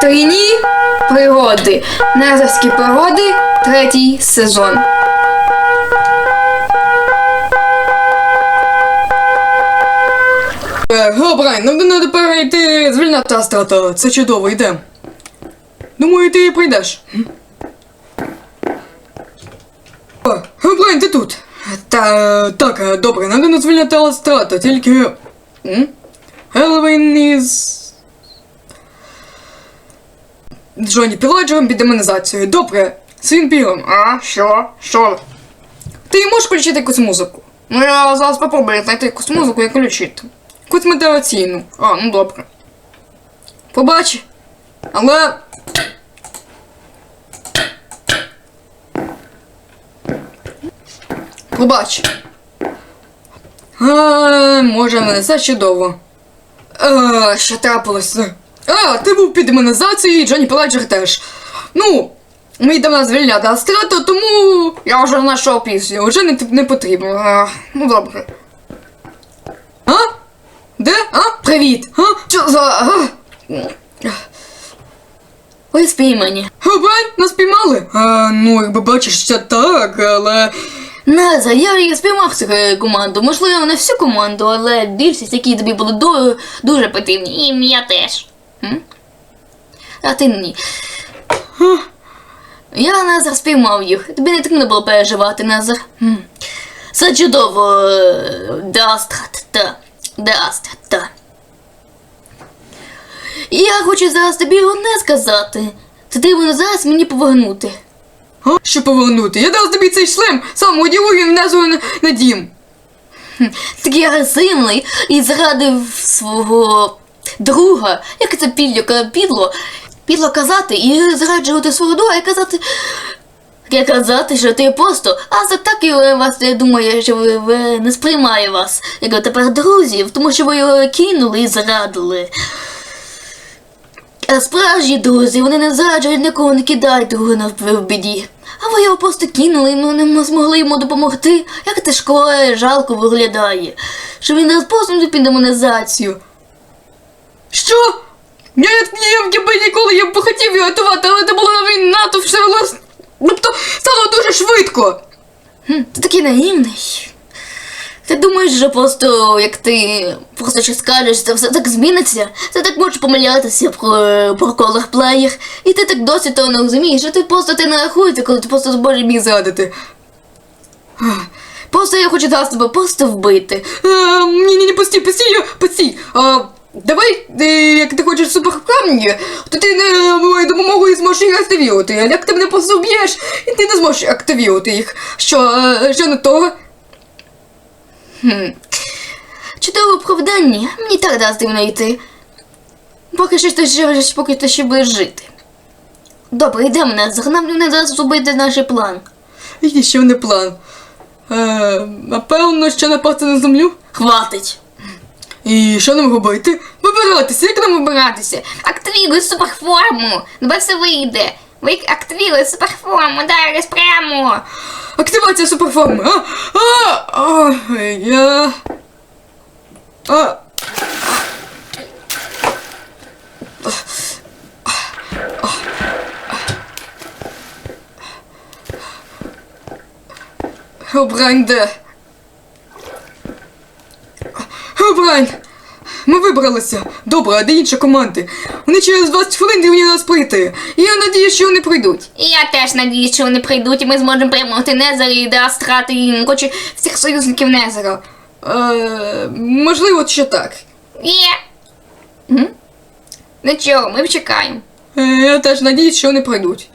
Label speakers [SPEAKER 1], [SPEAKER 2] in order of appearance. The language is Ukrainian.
[SPEAKER 1] Трійні пригоди. Незерські пригоди, третій сезон.
[SPEAKER 2] Е, Гобрай, нам треба тепер йти звільняти Астрата. Це чудово, йдемо. Думаю, ти прийдеш. О, Гобрай, ти тут. Та так, добре, нам треба звільняти Астрата, тільки. М? Геловін із. Джоні Піладжером під демонізацією. Добре, своїм пілом.
[SPEAKER 1] А, що? Що?
[SPEAKER 2] Ти можеш включити якусь музику?
[SPEAKER 1] Ну я зараз спробую знайти якусь музику і включити.
[SPEAKER 2] Якусь мотиваційну.
[SPEAKER 1] А, ну добре.
[SPEAKER 2] Побач. Але. Побач. А, може, не це чудово. А, що трапилося? А, ти був під демонізацією і Джонні Пеладжер теж. Ну, ми йдемо звільняти Астрата, тому
[SPEAKER 1] Я вже знайшов пісню.
[SPEAKER 2] вже не, не потрібно.
[SPEAKER 1] А, ну добре.
[SPEAKER 2] А? Де? А? Привіт! А?
[SPEAKER 1] Що за. А? Ви спіймані.
[SPEAKER 2] Габань, нас піймали? А, ну, якби бачиш, це так, але.
[SPEAKER 1] Наза, я її спіймав цю е, команду. Можливо, не всю команду, але більшість, які тобі були до, дуже потрібні. І я теж. М? А ти ні. Я Назар спіймав їх. Тобі не потрібно було переживати, Назар. М. Це чудово. Дастрат, та. Дастрат, та. Я хочу зараз тобі одне сказати. Це треба зараз мені повернути.
[SPEAKER 2] А? Що повернути? Я дав тобі цей шлем, сам одягу і внесу на, на дім.
[SPEAKER 1] такий агресивний і зрадив свого друга. Як це підло, підло, підло казати і зраджувати свого друга і казати. Таке казати, що ти просто, а за так і вас я думаю, що ви, ви не сприймає вас, як тепер друзів, тому що ви його кинули і зрадили. А справжні друзі, вони не зраджують нікого, не кидають друга в біді. А ви його просто кинули і ми не змогли йому допомогти. Як це школа жалко виглядає, що він нас посунув під.
[SPEAKER 2] Що? Я, я, я, би ніколи я б хотів його рятувати, але це було надто все було. Тобто стало дуже швидко.
[SPEAKER 1] Хм, ти такий наївний. Ти думаєш, що просто як ти просто щось скажеш, це все так зміниться? Ти так можеш помилятися про, про колах плеєр, і ти так досі того не розумієш, що ти просто ти не рахується, коли ти просто зможеш міг зрадити. Просто я хочу зараз тебе просто вбити.
[SPEAKER 2] Ні, ні, ні, постій, постій, постій. А, давай, е, як ти хочеш суперкамні, то ти не мою допомогою зможеш їх активувати. А як ти мене просто вб'єш, і ти не зможеш активувати їх. Що, е, що не того?
[SPEAKER 1] Хм. Чудове оправдання, мені так дасть дивно йти. Поки що ти ще, поки ти ще будеш жити. Добре, йдемо Назар, нам не дасть зробити наш план.
[SPEAKER 2] Який ще не план? Е, напевно, що напасти на землю?
[SPEAKER 1] Хватить.
[SPEAKER 2] І що нам робити? Вибиратися, як нам
[SPEAKER 1] Вибиратися. Активіруй суперформу. Тебе все вийде. Ви активіруй суперформу, зараз прямо.
[SPEAKER 2] Активація суперформи. А, а, а, я... А, Обрань де? Ми вибралися. Добре, а де інші команди? Вони через 20 хвилин повинні нас прийти. І я надію, що вони прийдуть.
[SPEAKER 1] І я теж надіюсь, що вони прийдуть, і ми зможемо перемогти Незер і Дастрати, і коротше, всіх союзників Незера.
[SPEAKER 2] Е, можливо, ще так.
[SPEAKER 1] Є. М? Нічого, ми чекаємо.
[SPEAKER 2] Е, я теж надіюсь, що вони прийдуть.